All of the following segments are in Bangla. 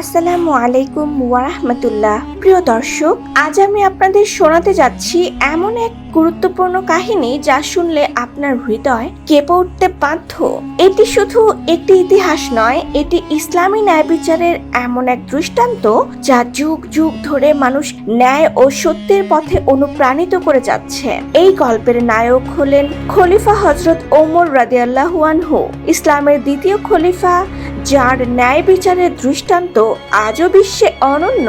আসসালামু আলাইকুম ওয়ারাহমাতুল্লাহ প্রিয় দর্শক, আজ আমি আপনাদের শোনাতে যাচ্ছি এমন এক গুরুত্বপূর্ণ কাহিনী যা শুনলে আপনার হৃদয় কেঁপে উঠতে বাধ্য। এটি শুধু একটি ইতিহাস নয়, এটি ইসলামী ন্যায় বিচারের এমন এক দৃষ্টান্ত যা যুগ যুগ ধরে মানুষ ন্যায় ও সত্যের পথে অনুপ্রাণিত করে যাচ্ছে। এই গল্পের নায়ক হলেন খলিফা হজরত ওমর রাদিয়াল্লাহু আনহু। ইসলামের দ্বিতীয় খলিফা যার ন্যায় বিচারের দৃষ্টান্ত আজও বিশ্বে অনন্য।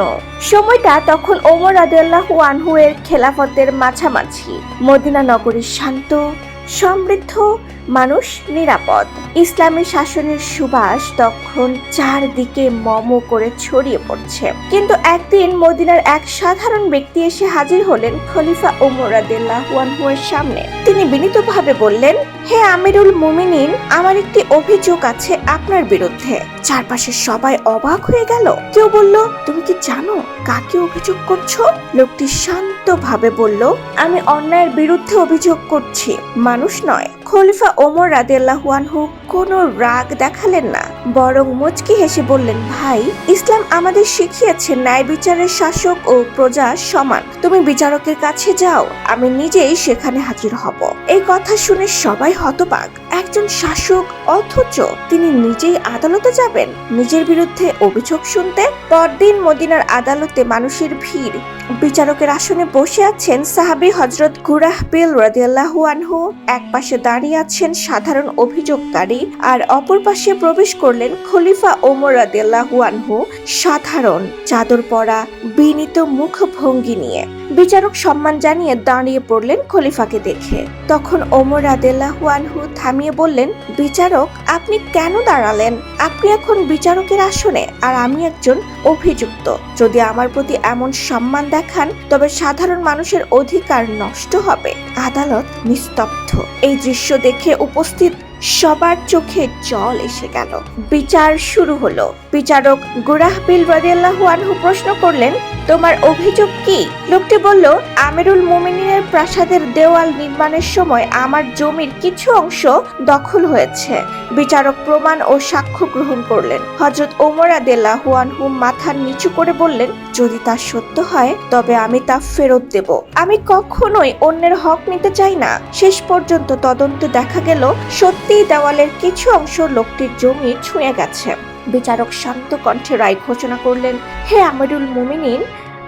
সময়টা তখন ওমর আদেল্লাহ আনহু এর খেলাফতের মাঝামাঝি। মদিনা নগরীর শান্ত সমৃদ্ধ মানুষ নিরাপদ। ইসলামী শাসনের সুবাস তখন চারদিকে মম করে ছড়িয়ে পড়ছে। কিন্তু একদিন মদিনার এক সাধারণ ব্যক্তি এসে হাজির হলেন খলিফা ওমর রাদিয়াল্লাহু আনহু এর সামনে। তিনি বিনীতভাবে বললেন, হে আমিরুল মুমিনিন, আমার একটি অভিযোগ আছে আপনার বিরুদ্ধে। চারপাশে সবাই অবাক হয়ে গেল। কেউ বলল, তুমি কি জানো কাকে অভিযোগ করছ? লোকটি শান্তভাবে বলল, আমি অন্যায়ের বিরুদ্ধে অভিযোগ করছি। মানুষ নয়। খলিফা ওমর রাদিয়াল্লাহু আনহু কোনো রাগ দেখালেন না। বরং মুচকি হেসে বললেন, ভাই, ইসলাম আমাদের শিখিয়েছে, ন্যায় বিচারের শাসক ও প্রজা সমান। তুমি বিচারকের কাছে যাও, আমি নিজেই সেখানে হাজির হব। এই কথা শুনে সবাই হতবাক। একজন শাসক, অথচ তিনি নিজেই আদালতে যাবেন। নিজের বিরুদ্ধে অভিযোগ শুনতে পরদিন মদিনার আদালতে মানুষের ভিড়। বিচারকের আসনে বসে আছেন সাহাবি হজরত গুরাহ বিল রাদিয়াল্লাহু আনহু। এক পাশে দাঁড়িয়ে আছেন সাধারণ অভিযোগকারী আর অপর পাশে প্রবেশ করলেন খলিফা ওমর রাদিয়াল্লাহু আনহু, সাধারণ চাদর পরা, বিনীত মুখভঙ্গি নিয়ে। বিচারক সম্মান জানিয়ে দাঁড়িয়ে পড়লেন খলিফাকে দেখে। তখন ওমর রাদিয়াল্লাহু আনহু থামিয়ে বললেন, বিচারক, আপনি কেন দাঁড়ালেন? আপনি এখন বিচারকের আসনে, আর আমি একজন অভিযুক্ত। যদি আমার প্রতি এমন সম্মান দেখান, তবে সাধারণ মানুষের অধিকার নষ্ট হবে। আদালত নিস্তব্ধ। এই দৃশ্য দেখে উপস্থিত সবার চোখে জল এসে গেল। বিচার শুরু হলো। বিচারক গুরাহবিল রাদিয়াল্লাহু আনহু প্রশ্ন করলেন তোমার অভিযোগ কি? লোকটি বলল, আমিরুল মুমিনের প্রাসাদের দেওয়াল নির্মাণের সময় আমার জমির কিছু অংশ দখল হয়েছে। বিচারক প্রমাণ ও সাক্ষ্য গ্রহণ করলেন। হজরত ওমর আদেল্লাহু আনহু মাথা নিচু করে বললেন, যদি তা সত্য হয়, তবে আমি তা ফেরত দেব। আমি কখনোই অন্যের হক নিতে চাই না। শেষ পর্যন্ত তদন্তে দেখা গেল, সত্যিই দেওয়ালের কিছু অংশ লোকটির জমি ছুঁয়ে গেছে। বিচারক শান্ত কণ্ঠে রায় ঘোষণা করলেন, হে আমিরুল মুমিনিন,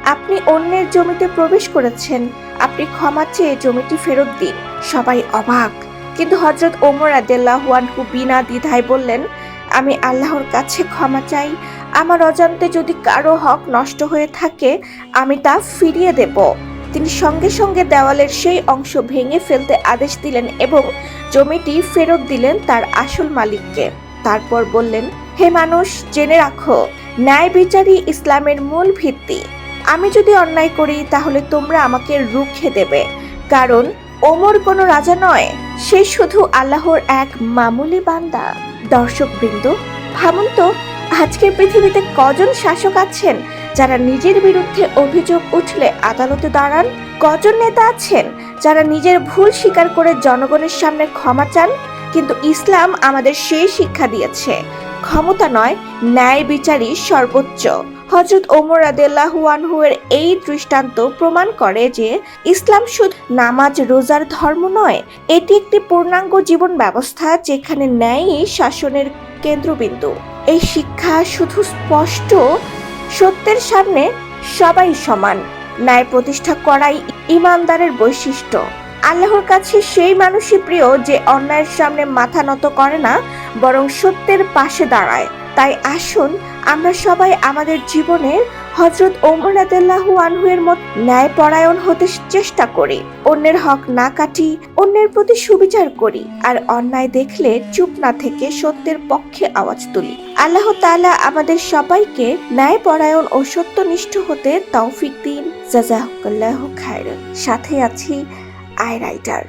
আপনি অন্যের জমিতে প্রবেশ করেছেন। আপনি ক্ষমা চেয়ে জমিটি ফেরত দিন। সবাই অবাক। কিন্তু হজরত ওমর আদেল্লাহু বিনা দ্বিধায় বললেন, আমি আল্লাহর কাছে ক্ষমা চাই। আমার অজান্তে যদি কারও হক নষ্ট হয়ে থাকে, আমি তা ফিরিয়ে দেব। তিনি সঙ্গে সঙ্গে দেওয়ালের সেই অংশ ভেঙে ফেলতে আদেশ দিলেন এবং জমিটি ফেরত দিলেন তার আসল মালিককে। তারপর বললেন হে মানুষ, জেনে রাখো, ন্যায় বিচারই ইসলামের মূল ভিত্তি। আমি যদি অন্যায় করি, তাহলে তোমরা আমাকে রুখে দেবে। কারণ, ওমর কোনো রাজা নয়, সে শুধু আল্লাহর এক মামুলি বান্দা। দর্শকবৃন্দ, ভাবুন তো আজকের পৃথিবীতে কজন শাসক আছেন, যারা নিজের বিরুদ্ধে অভিযোগ উঠলে আদালতে দাঁড়ান? কজন নেতা আছেন, যারা নিজের ভুল স্বীকার করে জনগণের সামনে ক্ষমা চান? কিন্তু ইসলাম আমাদের সেই শিক্ষা দিয়েছে ক্ষমতা নয়, ন্যায় বিচারই সর্বোচ্চ। হজরত ওমর আদেল্লাহু আনহু এর এই দৃষ্টান্ত প্রমাণ করে যে ইসলাম শুধু নামাজ, রোজার ধর্ম নয়, এটি একটি পূর্ণাঙ্গ জীবন ব্যবস্থা যেখানে ন্যায়ই শাসনের কেন্দ্রবিন্দু। এই শিক্ষা শুধু স্পষ্ট, সত্যের সামনে সবাই সমান। ন্যায় প্রতিষ্ঠা করাই ইমানদারের বৈশিষ্ট্য। আল্লাহর কাছে সেই মানুষই প্রিয় যে অন্যায়ের সামনে মাথা নত করে না, বরং সত্যের পাশে দাঁড়ায়। তাই আসুন, আমরা সবাই আমাদের জীবনের হজরত ওমর রাদিয়াল্লাহু আনহু মত ন্যায় পরায়ণ হতে চেষ্টা করি। অন্যের হক না কাটি, অন্যের প্রতি সুবিচার করি আর অন্যায় দেখলে চুপ না থেকে সত্যের পক্ষে আওয়াজ তুলি। আল্লাহ তাআলা আমাদের সবাইকে ন্যায় পরায়ণ ও সত্যনিষ্ঠ হতে তৌফিক দিন। জাজাহুল্লাহ খায়রান। সাথে আছি আই রাইটার